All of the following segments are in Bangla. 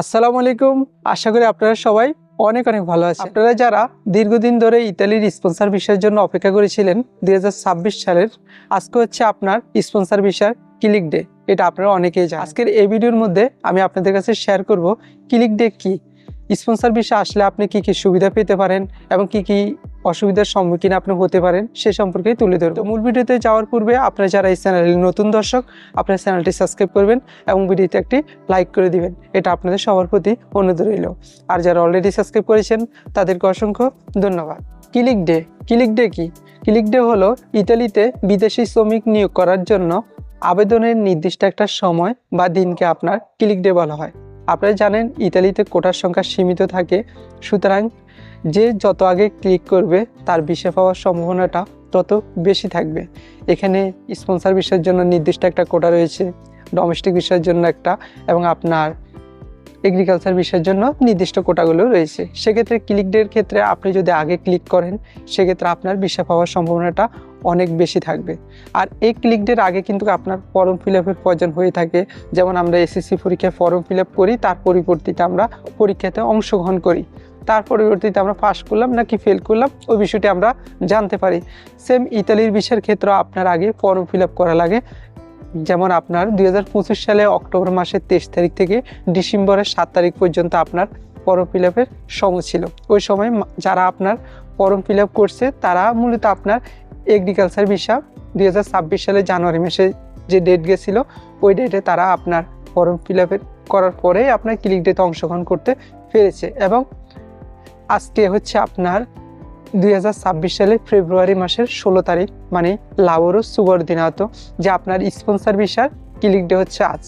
আসসালামু আলাইকুম। আশা করি আপনারা সবাই অনেক অনেক ভালো আছে আপনারা যারা দীর্ঘদিন ধরে ইতালির স্পন্সার বিষয়ের জন্য অপেক্ষা করেছিলেন দু হাজার ছাব্বিশ সালের, আজকে হচ্ছে আপনার স্পন্সার বিষয় ক্লিক ডে এটা আপনারা অনেকেই জানেন। আজকের এই ভিডিওর মধ্যে আমি আপনাদের কাছে শেয়ার করব ক্লিক ডে কি? স্পন্সার বিষয় আসলে আপনি কি কি সুবিধা পেতে পারেন এবং কি কি অসুবিধার সম্মুখীন আপনি হতে পারেন, সে সম্পর্কে তুলে ধরবো। মূল ভিডিওতে যাওয়ার পূর্বে আপনারা যারা এই চ্যানেলের নতুন দর্শক, আপনার চ্যানেলটি সাবস্ক্রাইব করবেন এবং ভিডিওতে একটি লাইক করে দিবেন। এটা আপনাদের সবার প্রতি অনুরোধ রইল। আর যারা অলরেডি সাবস্ক্রাইব করেছেন, তাদেরকে অসংখ্য ধন্যবাদ। Click day. ক্লিক ডে কি? ক্লিক ডে হলো ইতালিতে বিদেশি শ্রমিক নিয়োগ করার জন্য আবেদনের নির্দিষ্ট একটা সময় বা দিনকে আপনার ক্লিক ডে বলা হয়। আপনারা জানেন, ইতালিতে কোটার সংখ্যা সীমিত থাকে। সুতরাং যে যত আগে ক্লিক করবে, তার বিষয় পাওয়ার সম্ভাবনাটা তত বেশি থাকবে। এখানে স্পন্সার বিষয়ের জন্য নির্দিষ্ট একটা কোটা রয়েছে ডোমেস্টিক বিষয়ের জন্য একটা এবং আপনার এগ্রিকালচার বিষয়ের জন্য নির্দিষ্ট কোটাগুলো রয়েছে। সেক্ষেত্রে ক্লিক ডের ক্ষেত্রে আপনি যদি আগে ক্লিক করেন, সেক্ষেত্রে আপনার ভিসা পাওয়ার সম্ভাবনাটা অনেক বেশি থাকবে। আর এই ক্লিক ডের আগে কিন্তু আপনার ফর্ম ফিল আপের প্রয়োজন হয়ে থাকে। যেমন আমরা এসএসসি পরীক্ষায় ফর্ম ফিল আপ করি, তার পরিবর্তিতে আমরা পরীক্ষাতে অংশগ্রহণ করি। তার পরিবর্তিতে আমরা পাস করলাম নাকি ফেল করলাম, ওই বিষয়টি আমরা জানতে পারি। সেম ইতালির বিষয়ের ক্ষেত্রে আপনার আগে ফর্ম ফিল করা লাগে। যেমন আপনার দুই হাজার পঁচিশ সালে অক্টোবর মাসের তেইশ তারিখ থেকে ডিসেম্বরের সাত তারিখ পর্যন্ত আপনার ফর্ম ফিল সময় ছিল। ওই সময় যারা আপনার ফর্ম ফিল করছে, তারা মূলত আপনার এগ্রিকালচার ভিসা দুই সালে জানুয়ারি মাসে যে ডেট গেছিল, ওই ডেটে তারা আপনার ফর্ম ফিল করার পরে আপনার ক্লিক ডেতে অংশগ্রহণ করতে পেরেছে। এবং আজকে হচ্ছে আপনার দুই হাজার ছাব্বিশ সালে ফেব্রুয়ারি মাসের ষোলো তারিখ মানে লাউরো সুবর দিনাতো যে আপনার স্পন্সার ভিসার ক্লিক ডে হচ্ছে আজ।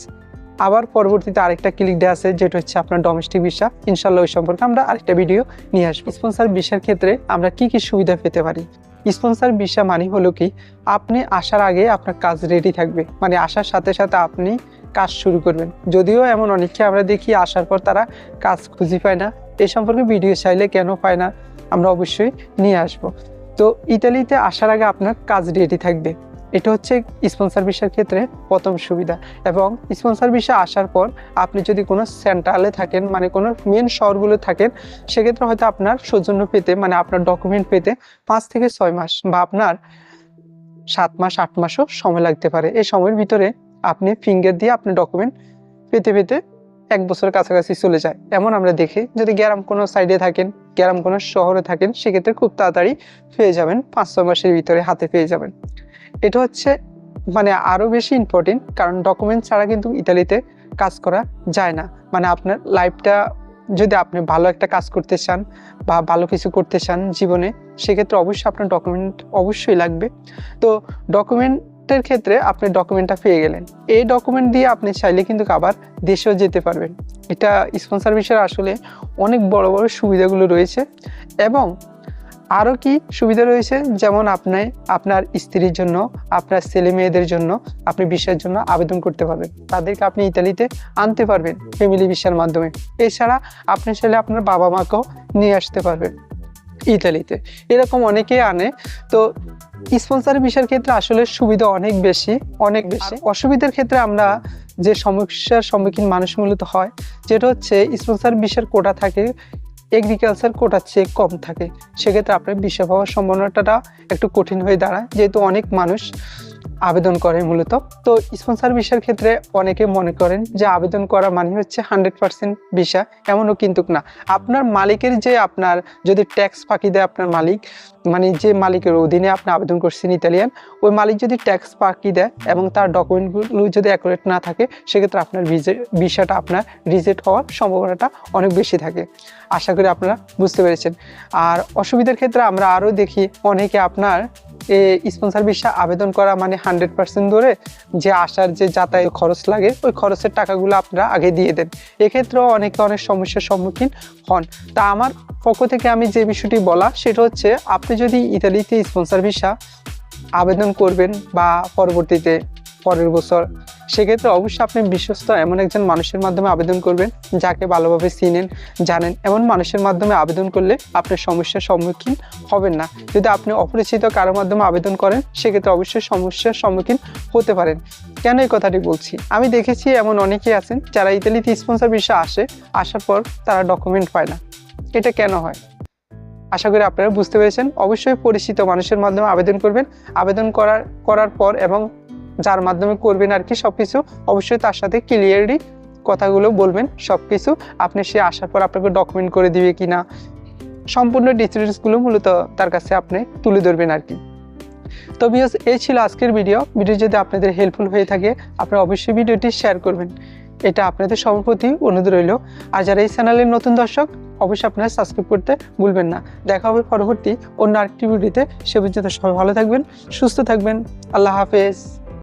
আবার পরবর্তীতে আরেকটা ক্লিক ডে আছে, যেটা হচ্ছে আপনার ডোমেস্টিক ভিসা। ইনশাল্লাহ ওই সম্পর্কে আমরা আরেকটা ভিডিও নিয়ে আসব। স্পন্সার ভিসার ক্ষেত্রে আমরা কি কি সুবিধা পেতে পারি? স্পন্সার ভিসা মানে হলো কি? আপনি আসার আগে আপনার কাজ রেডি থাকবে মানে আসার সাথে সাথে আপনি কাজ শুরু করবেন। যদিও এমন অনেককে আমরা দেখি আসার পর তারা কাজ খুঁজে পায় না এ সম্পর্কে ভিডিও চাইলে কেন পায় না, আমরা অবশ্যই নিয়ে আসব। তো ইতালিতে আসার আগে আপনার কাজ রেডি থাকবে। এটা হচ্ছে স্পন্সর ভিসার ক্ষেত্রে প্রথম সুবিধা এবং স্পন্সর ভিসা আসার পর আপনি যদি কোনো সেন্ট্রালে থাকেন মানে কোনো মেন শহরগুলো থাকেন, সেক্ষেত্রে হয়তো আপনার সৌজন্য পেতে মানে আপনার ডকুমেন্ট পেতে পাঁচ থেকে ছয় মাস বা আপনার সাত মাস, আট মাসও সময় লাগতে পারে। এই সময়ের ভিতরে আপনি ফিঙ্গার দিয়ে আপনি ডকুমেন্ট পেতে পেতে এক বছরের কাছাকাছি চলে যায়। এমন আমরা দেখি যদি গ্রাম কোনো সাইডে থাকেন, গ্রাম কোনো শহরে থাকেন, সেক্ষেত্রে খুব তাড়াতাড়ি পেয়ে যাবেন, পাঁচ ছয় মাসের ভিতরে হাতে পেয়ে যাবেন। এটা হচ্ছে মানে আরও বেশি ইম্পর্টেন্ট কারণ ডকুমেন্ট ছাড়া কিন্তু ইতালিতে কাজ করা যায় না। মানে আপনার লাইফটা যদি আপনি ভালো একটা কাজ করতে চান বা ভালো কিছু করতে চান জীবনে, সেক্ষেত্রে অবশ্যই আপনার ডকুমেন্ট অবশ্যই লাগবে। তো ডকুমেন্টের ক্ষেত্রে আপনি ডকুমেন্টটা পেয়ে গেলেন। এই ডকুমেন্ট দিয়ে আপনি চাইলে কিন্তু আবার দেশেও যেতে পারবেন। এটা স্পন্সর বিষয়ের আসলে অনেক বড় বড় সুবিধাগুলো রয়েছে এবং আরও কি সুবিধা রয়েছে? যেমন আপনি, আপনার স্ত্রীর জন্য, আপনার ছেলে মেয়েদের জন্য আপনি বিষয়ের জন্য আবেদন করতে পারবেন। তাদেরকে আপনি ইতালিতে আনতে পারবেন ফ্যামিলি ভিসার মাধ্যমে। এছাড়া আপনি চাইলে আপনার বাবা মাকেও নিয়ে আসতে পারবেন ইতালিতে। এরকম অনেকেই আনে। তো স্পন্সর ভিসার ক্ষেত্রে আসলে সুবিধা অনেক বেশি অনেক বেশি। অসুবিধার ক্ষেত্রে আমরা যে সমস্যার সম্মুখীন মানুষ মূলত হয়, যেটা হচ্ছে স্পন্সার ভিসার কোটা থাকে এগ্রিকালচার কোটার চেয়ে কম থাকে। সেক্ষেত্রে আপনার বিষয় পাওয়ার সম্ভাবনাটা একটু কঠিন হয়ে দাঁড়ায়, যেহেতু অনেক মানুষ আবেদন করে মূলত। তো স্পন্সার ভিসার ক্ষেত্রে অনেকে মনে করেন যে আবেদন করা মানে হচ্ছে হান্ড্রেড পার্সেন্ট ভিসা এমনও কিন্তু না। আপনার মালিকের যে আপনার যদি ট্যাক্স ফাঁকি দেয় আপনার মালিক মানে যে মালিকের অধীনে আপনি আবেদন করছেন ইতালিয়ান, ওই মালিক যদি ট্যাক্স ফাঁকি দেয় এবং তার ডকুমেন্টগুলো যদি অ্যাকুরেট না থাকে, সেক্ষেত্রে আপনার ভিসাটা আপনার রিজেক্ট হওয়ার সম্ভাবনাটা অনেক বেশি থাকে। আশা করি আপনারা বুঝতে পেরেছেন। আর অসুবিধার ক্ষেত্রে আমরা আরও দেখি, অনেকে আপনার স্পন্সর ভিসা আবেদন করা মানে হান্ড্রেড পার্সেন্ট ধরে যে আসার যে যাতায়াত খরচ লাগে, ওই খরচের টাকাগুলো আপনারা আগে দিয়ে দেন। এক্ষেত্রেও অনেকে অনেক সমস্যার সম্মুখীন হন। তা আমার পক্ষ থেকে আমি যে বিষয়টি বলা, সেটা হচ্ছে আপনি যদি ইতালিতে স্পন্সার ভিসা আবেদন করবেন বা পরবর্তীতে পরের বছর। সেক্ষেত্রে অবশ্যই আপনি বিশ্বস্ত এমন একজন মানুষের মাধ্যমে আবেদন করবেন, যাকে ভালোভাবে চিনেন, জানেন। এমন মানুষের মাধ্যমে আবেদন করলে আপনি সমস্যার সম্মুখীন হবেন না। যদি আপনি অপরিচিত কারোর মাধ্যমে আবেদন করেন, সেক্ষেত্রে অবশ্যই সমস্যার সম্মুখীন হতে পারেন। কেন এই কথাটি বলছি? আমি দেখেছি এমন অনেকেই আছেন যারা ইতালিতে স্পন্সর বিষয়ে আসে, আসার পর তারা ডকুমেন্ট পায় না। এটা কেন হয়? আশা করি আপনারা বুঝতে পেরেছেন। অবশ্যই পরিচিত মানুষের মাধ্যমে আবেদন করবেন। আবেদন করার করার পর এবং যার মাধ্যমে করবেন আর কি সব কিছু অবশ্যই তার সাথে ক্লিয়ারলি কথাগুলো বলবেন সব কিছু আপনি সে আসার পর আপনাকে ডকুমেন্ট করে দিবে কি না সম্পূর্ণ ডিটেলসগুলো মূলত তার কাছে আপনি তুলে ধরবেন আর কি। তো বিয়স এই ছিল আজকের ভিডিও ভিডিও যদি আপনাদের হেল্পফুল হয়ে থাকে, আপনারা অবশ্যই ভিডিওটি শেয়ার করবেন। এটা আপনাদের সবার প্রতি অনুরোধ রইল। আর যারা এই চ্যানেলের নতুন দর্শক, অবশ্যই আপনারা সাবস্ক্রাইব করতে ভুলবেন না। দেখা হবে পরবর্তী অন্য আরেকটি ভিডিওতে সে পর্যন্ত সবাই ভালো থাকবেন, সুস্থ থাকবেন। আল্লাহ হাফেজ।